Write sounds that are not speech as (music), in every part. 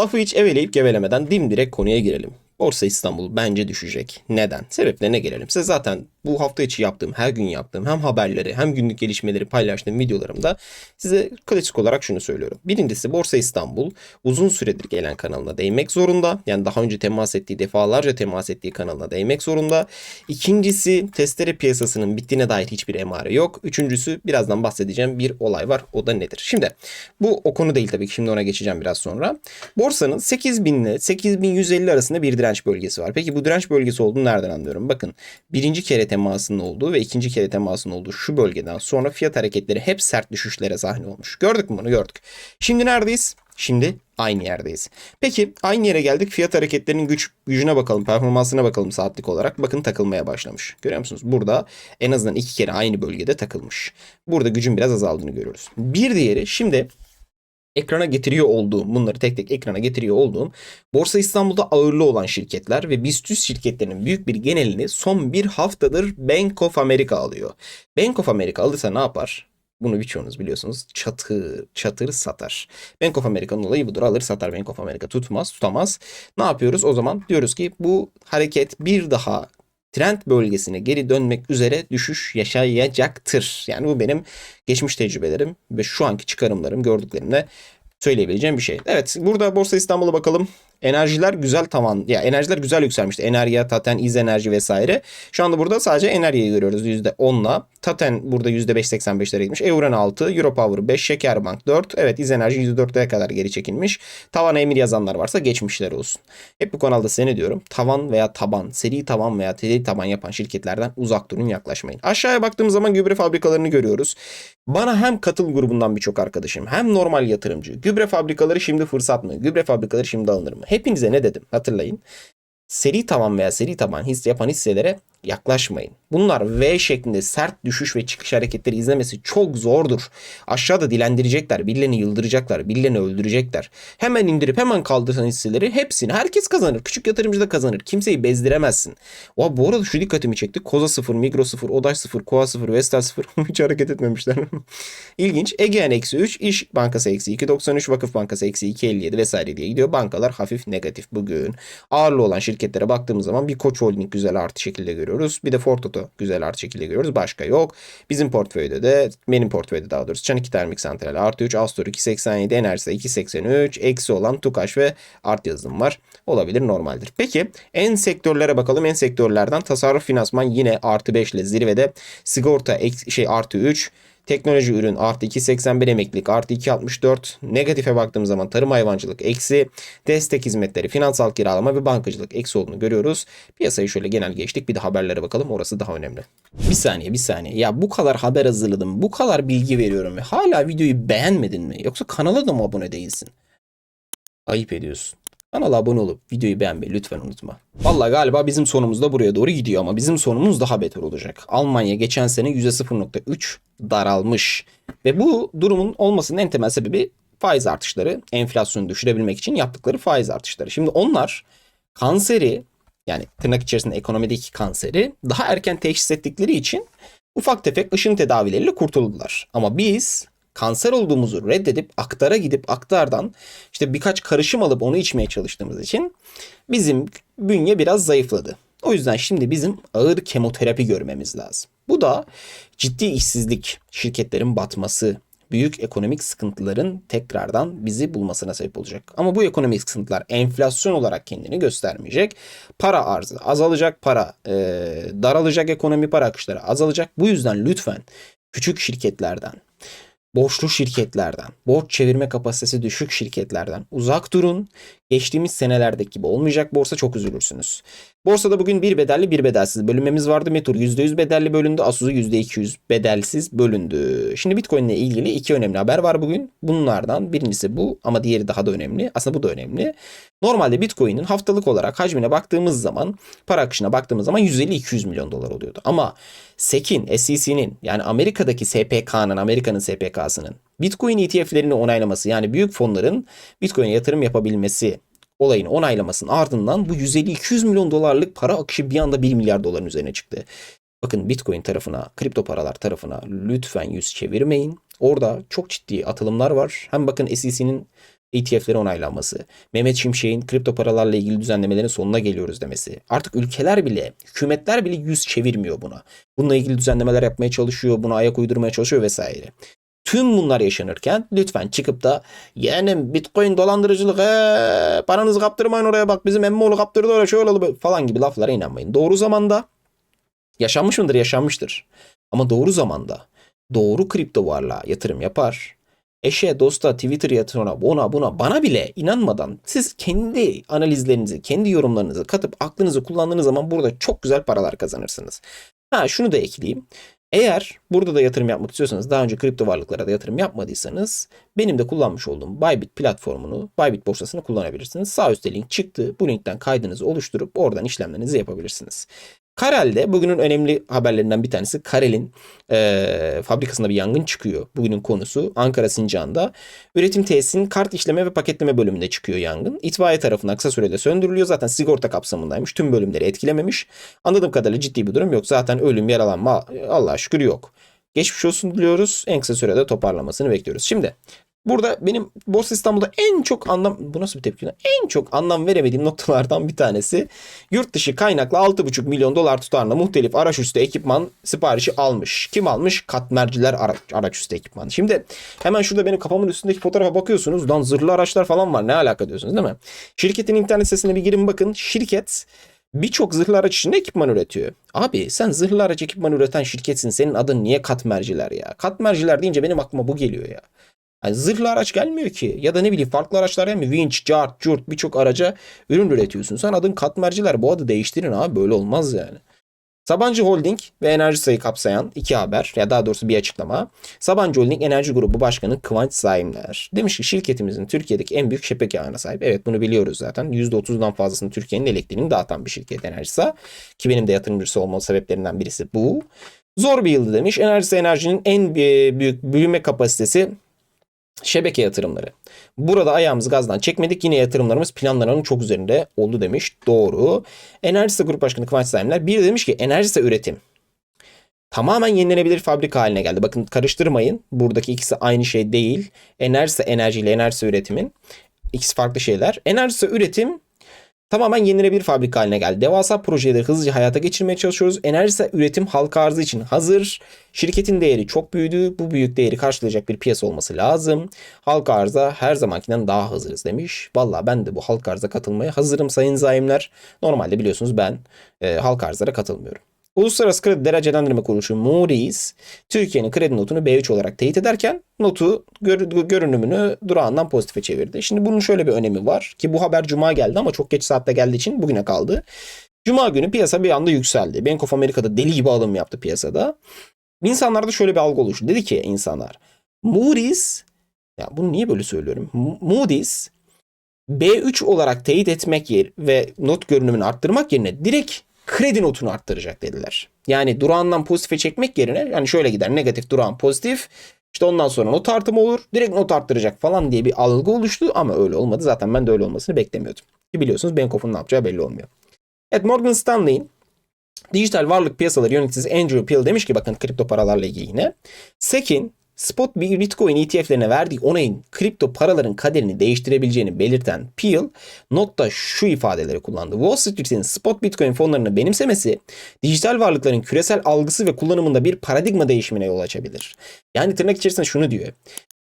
Lafı hiç eveleyip gevelemeden dimdirek konuya girelim. Borsa İstanbul bence düşecek. Neden? Sebeplerine gelelim. Size zaten bu hafta içi yaptığım, her gün yaptığım hem haberleri hem günlük gelişmeleri paylaştığım videolarımda size klasik olarak şunu söylüyorum. Birincisi Borsa İstanbul uzun süredir gelen kanalına değinmek zorunda. Yani daha önce temas ettiği, defalarca temas ettiği kanalına değinmek zorunda. İkincisi testere piyasasının bittiğine dair hiçbir emare yok. Üçüncüsü birazdan bahsedeceğim bir olay var. O da nedir? Şimdi bu o konu değil tabii ki. Şimdi ona geçeceğim biraz sonra. Borsanın 8000 ile 8150 arasında bir direnç bölgesi var. Peki bu direnç bölgesi olduğunu nereden anlıyorum? Bakın birinci kere temasının olduğu ve ikinci kere temasının olduğu şu bölgeden sonra fiyat hareketleri hep sert düşüşlere sahne olmuş. Gördük mü bunu? Gördük. Şimdi neredeyiz? Şimdi aynı yerdeyiz. Peki aynı yere geldik. Fiyat hareketlerinin güç gücüne bakalım, performansına bakalım saatlik olarak. Bakın takılmaya başlamış. Görüyor musunuz? Burada en azından iki kere aynı bölgede takılmış. Burada gücün biraz azaldığını görüyoruz. Bir diğeri şimdi ekrana getiriyor olduğum, bunları tek tek ekrana getiriyor olduğum Borsa İstanbul'da ağırlığı olan şirketler ve BIST 100 şirketlerinin büyük bir genelini son bir haftadır Bank of America alıyor. Bank of America alırsa ne yapar? Bunu birçoğunuz biliyorsunuz. Çatır, çatır satar. Bank of America'nın olayı budur. Alır satar Bank of America. Tutmaz, tutamaz. Ne yapıyoruz? O zaman diyoruz ki bu hareket bir daha trend bölgesine geri dönmek üzere düşüş yaşayacaktır. Yani bu benim geçmiş tecrübelerim ve şu anki çıkarımlarım gördüklerimle söyleyebileceğim bir şey. Evet burada Borsa İstanbul'a bakalım. Enerjiler güzel tavan ya enerjiler güzel yükselmişti. Enerya, Taten, İz Enerji vesaire. Şu anda burada sadece Enerya'yı görüyoruz %10'la. Taten burada %5.85'lere gitmiş. Euron 6, Europower 5, Şekerbank 4. Evet İz Enerji %4'e kadar geri çekilmiş. Tavan emir yazanlar varsa geçmişler olsun. Hep bu kanalda size ne diyorum? Tavan veya taban, seri tavan veya seri taban yapan şirketlerden uzak durun yaklaşmayın. Aşağıya baktığımız zaman gübre fabrikalarını görüyoruz. Bana hem katıl grubundan birçok arkadaşım hem normal yatırımcı gübre fabrikaları şimdi fırsat mı? Gübre fabrikaları şimdi alınır mı? Hepinize ne dedim hatırlayın. Seri taban veya seri taban hisse yapan hisselere yaklaşmayın. Bunlar V şeklinde sert düşüş ve çıkış hareketleri izlemesi çok zordur. Aşağıda dilendirecekler, birilerini yıldıracaklar, birilerini öldürecekler. Hemen indirip hemen kaldırsan hisseleri hepsini herkes kazanır. Küçük yatırımcı da kazanır. Kimseyi bezdiremezsin. O bu arada şu dikkatimi çekti. Koza 0, Migros 0, Odaş 0, Koa 0, Vestel 0 hiç hareket etmemişler. (laughs) İlginç. Egean eksi 3, İş Bankası eksi 2.93, Vakıf Bankası eksi 2.57 vesaire diye gidiyor. Bankalar hafif negatif bugün. Ağırlı olan şirketlere baktığımız zaman bir Koç Holding güzel artı şekilde görüyoruz. Bir de Ford Auto güzel artı şekilde görüyoruz. Başka yok. Bizim portföyde de benim portföyde daha doğrusu Çanik Termik Santral artı 3, Astor 2.87, Enerjisa 2.83, eksi olan Tukaş ve art yazılım var. Olabilir normaldir. Peki en sektörlere bakalım. En sektörlerden tasarruf finansman yine artı 5 ile zirvede. Sigorta eksi, şey artı 3. Teknoloji ürün artı 2.81 emeklilik artı 2.64 negatife baktığımız zaman tarım hayvancılık eksi destek hizmetleri finansal kiralama ve bankacılık eksi olduğunu görüyoruz. Piyasayı şöyle genel geçtik bir de haberlere bakalım orası daha önemli. Bir saniye bir saniye ya bu kadar haber hazırladım bu kadar bilgi veriyorum ve hala videoyu beğenmedin mi yoksa kanala da mı abone değilsin? Ayıp ediyorsun. Kanala abone olup videoyu beğenmeyi lütfen unutma. Vallahi galiba bizim sonumuz da buraya doğru gidiyor ama bizim sonumuz daha beter olacak. Almanya geçen sene %0.3 daralmış. Ve bu durumun olmasının en temel sebebi faiz artışları. Enflasyonu düşürebilmek için yaptıkları faiz artışları. Şimdi onlar kanseri yani tırnak içerisinde ekonomideki kanseri daha erken teşhis ettikleri için ufak tefek ışın tedavileriyle kurtuldular. Ama biz kanser olduğumuzu reddedip aktara gidip aktardan işte birkaç karışım alıp onu içmeye çalıştığımız için bizim bünye biraz zayıfladı. O yüzden şimdi bizim ağır kemoterapi görmemiz lazım. Bu da ciddi işsizlik, şirketlerin batması, büyük ekonomik sıkıntıların tekrardan bizi bulmasına sebep olacak. Ama bu ekonomik sıkıntılar enflasyon olarak kendini göstermeyecek. Para arzı azalacak, para e, daralacak, ekonomi para akışları azalacak. Bu yüzden lütfen küçük şirketlerden, borçlu şirketlerden, borç çevirme kapasitesi düşük şirketlerden uzak durun. Geçtiğimiz senelerdeki gibi olmayacak borsa çok üzülürsünüz. Borsada bugün bir bedelli bir bedelsiz bölünmemiz vardı. Metur %100 bedelli bölündü. Asuzu %200 bedelsiz bölündü. Şimdi Bitcoin ile ilgili iki önemli haber var bugün. Bunlardan birincisi bu ama diğeri daha da önemli. Aslında bu da önemli. Normalde Bitcoin'in haftalık olarak hacmine baktığımız zaman, para akışına baktığımız zaman 150-200 milyon dolar oluyordu. Ama SEC'in, SEC'nin yani Amerika'daki SPK'nın, Amerika'nın SPK'sının Bitcoin ETF'lerini onaylaması yani büyük fonların Bitcoin'e yatırım yapabilmesi olayın onaylamasının ardından bu 150-200 milyon dolarlık para akışı bir anda 1 milyar doların üzerine çıktı. Bakın Bitcoin tarafına, kripto paralar tarafına lütfen yüz çevirmeyin. Orada çok ciddi atılımlar var. Hem bakın SEC'nin ETF'leri onaylanması, Mehmet Şimşek'in kripto paralarla ilgili düzenlemelerin sonuna geliyoruz demesi. Artık ülkeler bile, hükümetler bile yüz çevirmiyor buna. Bununla ilgili düzenlemeler yapmaya çalışıyor, buna ayak uydurmaya çalışıyor vesaire. Tüm bunlar yaşanırken lütfen çıkıp da yeğenim bitcoin dolandırıcılık ee, paranızı kaptırmayın oraya bak bizim emmoğlu kaptırdı oraya şöyle oldu böyle" falan gibi laflara inanmayın. Doğru zamanda yaşanmış mıdır yaşanmıştır. Ama doğru zamanda doğru kripto varlığa yatırım yapar. Eşe, dosta, Twitter yatırımına, ona buna bana bile inanmadan siz kendi analizlerinizi, kendi yorumlarınızı katıp aklınızı kullandığınız zaman burada çok güzel paralar kazanırsınız. Ha şunu da ekleyeyim. Eğer burada da yatırım yapmak istiyorsanız daha önce kripto varlıklara da yatırım yapmadıysanız benim de kullanmış olduğum Bybit platformunu, Bybit borsasını kullanabilirsiniz. Sağ üstte link çıktı. Bu linkten kaydınızı oluşturup oradan işlemlerinizi yapabilirsiniz. Karel'de bugünün önemli haberlerinden bir tanesi Karel'in eee, fabrikasında bir yangın çıkıyor. Bugünün konusu Ankara Sincan'da. Üretim tesisinin kart işleme ve paketleme bölümünde çıkıyor yangın. İtfaiye tarafından kısa sürede söndürülüyor. Zaten sigorta kapsamındaymış. Tüm bölümleri etkilememiş. Anladığım kadarıyla ciddi bir durum yok. Zaten ölüm, yaralanma Allah'a şükür yok. Geçmiş olsun diliyoruz. En kısa sürede toparlamasını bekliyoruz. Şimdi Burada benim Borsa İstanbul'da en çok anlam bu nasıl bir tepki? En çok anlam veremediğim noktalardan bir tanesi yurt dışı kaynaklı 6,5 milyon dolar tutarında muhtelif araç üstü ekipman siparişi almış. Kim almış? Katmerciler ara, araç üstü ekipman. Şimdi hemen şurada benim kafamın üstündeki fotoğrafa bakıyorsunuz. Lan zırhlı araçlar falan var. Ne alaka diyorsunuz değil mi? Şirketin internet sitesine bir girin bakın. Şirket birçok zırhlı araç için ekipman üretiyor. Abi sen zırhlı araç ekipman üreten şirketsin. Senin adın niye katmerciler ya? Katmerciler deyince benim aklıma bu geliyor ya. Yani zırhlı araç gelmiyor ki. Ya da ne bileyim farklı araçlar gelmiyor. Winch, cart, curt birçok araca ürün üretiyorsun. Sen adın katmerciler. Bu adı değiştirin abi. Böyle olmaz yani. Sabancı Holding ve Enerji Sayı kapsayan iki haber ya daha doğrusu bir açıklama. Sabancı Holding Enerji Grubu Başkanı Kıvanç Zaimler demiş ki şirketimizin Türkiye'deki en büyük şebeke ağına sahip. Evet bunu biliyoruz zaten. %30'dan fazlasını Türkiye'nin elektriğini dağıtan bir şirket Enerjisa. Ki benim de yatırımcısı olma sebeplerinden birisi bu. Zor bir yıldı demiş. Enerjisa Enerji'nin en büyük büyüme kapasitesi Şebeke yatırımları. Burada ayağımızı gazdan çekmedik. Yine yatırımlarımız planlarının çok üzerinde oldu demiş. Doğru. Enerjisa Grup Başkanı Kıvanç Zaimler bir demiş ki Enerjisa üretim tamamen yenilenebilir fabrika haline geldi. Bakın karıştırmayın. Buradaki ikisi aynı şey değil. Enerjisa enerji ile enerjisa üretimin ikisi farklı şeyler. Enerjisa üretim tamamen yenilenebilir fabrika haline geldi. Devasa projeleri hızlıca hayata geçirmeye çalışıyoruz. Enerjisa üretim halka arzı için hazır. Şirketin değeri çok büyüdü. Bu büyük değeri karşılayacak bir piyasa olması lazım. Halka arza her zamankinden daha hazırız demiş. Valla ben de bu halka arza katılmaya hazırım sayın zaimler. Normalde biliyorsunuz ben e, halka arzlara katılmıyorum. Uluslararası Kredi Derecelendirme Kuruluşu Moody's, Türkiye'nin kredi notunu B3 olarak teyit ederken notu gör- görünümünü durağından pozitife çevirdi. Şimdi bunun şöyle bir önemi var ki bu haber cuma geldi ama çok geç saatte geldiği için bugüne kaldı. Cuma günü piyasa bir anda yükseldi. Bank of America'da deli gibi alım yaptı piyasada. İnsanlarda şöyle bir algı oluştu. Dedi ki insanlar Moody's ya bunu niye böyle söylüyorum? Mo- Moody's B3 olarak teyit etmek yer ve not görünümünü arttırmak yerine direkt kredi notunu arttıracak dediler. Yani durağından pozitife çekmek yerine yani şöyle gider negatif durağın pozitif işte ondan sonra not artımı olur direkt not arttıracak falan diye bir algı oluştu ama öyle olmadı. Zaten ben de öyle olmasını beklemiyordum. Ki biliyorsunuz Bank of'un ne yapacağı belli olmuyor. Evet Morgan Stanley'in dijital varlık piyasaları yöneticisi Andrew Pill demiş ki bakın kripto paralarla ilgili yine. SEC'in spot bir Bitcoin ETF'lerine verdiği onayın kripto paraların kaderini değiştirebileceğini belirten Peel notta şu ifadeleri kullandı. Wall Street'in spot Bitcoin fonlarını benimsemesi dijital varlıkların küresel algısı ve kullanımında bir paradigma değişimine yol açabilir. Yani tırnak içerisinde şunu diyor.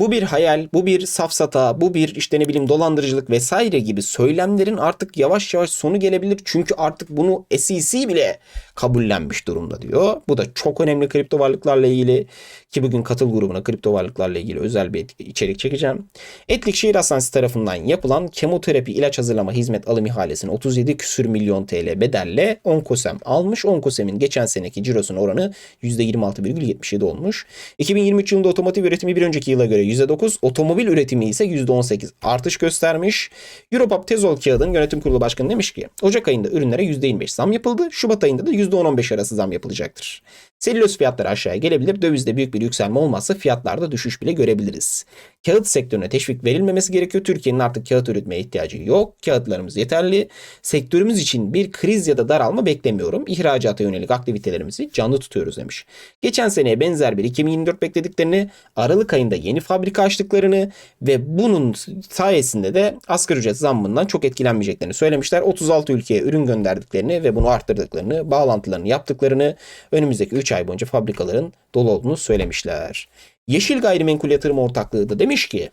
Bu bir hayal, bu bir safsata, bu bir işte ne bileyim dolandırıcılık vesaire gibi söylemlerin artık yavaş yavaş sonu gelebilir. Çünkü artık bunu SEC bile kabullenmiş durumda diyor. Bu da çok önemli kripto varlıklarla ilgili ki bugün katıl grubuna kripto varlıklarla ilgili özel bir içerik çekeceğim. Etlik Şehir Hastanesi tarafından yapılan kemoterapi ilaç hazırlama hizmet alım ihalesini 37 küsür milyon TL bedelle Onkosem almış. Onkosem'in geçen seneki cirosunun oranı %26,77 olmuş. 2023 yılında otomotiv üretimi bir önceki yıla göre %9, otomobil üretimi ise %18 artış göstermiş. Europop Tezol Kağıd'ın yönetim kurulu başkanı demiş ki Ocak ayında ürünlere %25 zam yapıldı. Şubat ayında da %10-15 arası zam yapılacaktır. Selüloz fiyatları aşağıya gelebilir. Dövizde büyük bir yükselme olmazsa fiyatlarda düşüş bile görebiliriz. Kağıt sektörüne teşvik verilmemesi gerekiyor. Türkiye'nin artık kağıt üretmeye ihtiyacı yok. Kağıtlarımız yeterli. Sektörümüz için bir kriz ya da daralma beklemiyorum. İhracata yönelik aktivitelerimizi canlı tutuyoruz demiş. Geçen seneye benzer bir 2024 beklediklerini, Aralık ayında yeni fabrika açtıklarını ve bunun sayesinde de asgari ücret zammından çok etkilenmeyeceklerini söylemişler. 36 ülkeye ürün gönderdiklerini ve bunu arttırdıklarını, bağlantılarını yaptıklarını, önümüzdeki 3 ay boyunca fabrikaların dolu olduğunu söylemişler. Yeşil Gayrimenkul Yatırım Ortaklığı da demiş ki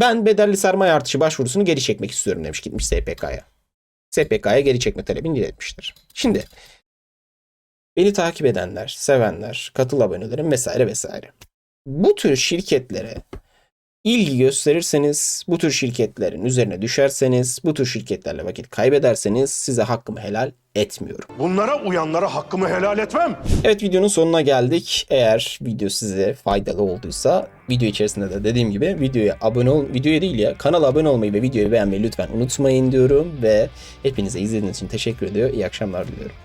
ben bedelli sermaye artışı başvurusunu geri çekmek istiyorum demiş gitmiş SPK'ya. SPK'ya geri çekme talebini iletmiştir. Şimdi beni takip edenler, sevenler, katıl abonelerim vesaire vesaire. Bu tür şirketlere ilgi gösterirseniz, bu tür şirketlerin üzerine düşerseniz, bu tür şirketlerle vakit kaybederseniz size hakkımı helal etmiyorum. Bunlara uyanlara hakkımı helal etmem. Evet videonun sonuna geldik. Eğer video size faydalı olduysa video içerisinde de dediğim gibi videoya abone ol videoya değil ya kanala abone olmayı ve videoyu beğenmeyi lütfen unutmayın diyorum ve hepinize izlediğiniz için teşekkür ediyor. İyi akşamlar diliyorum.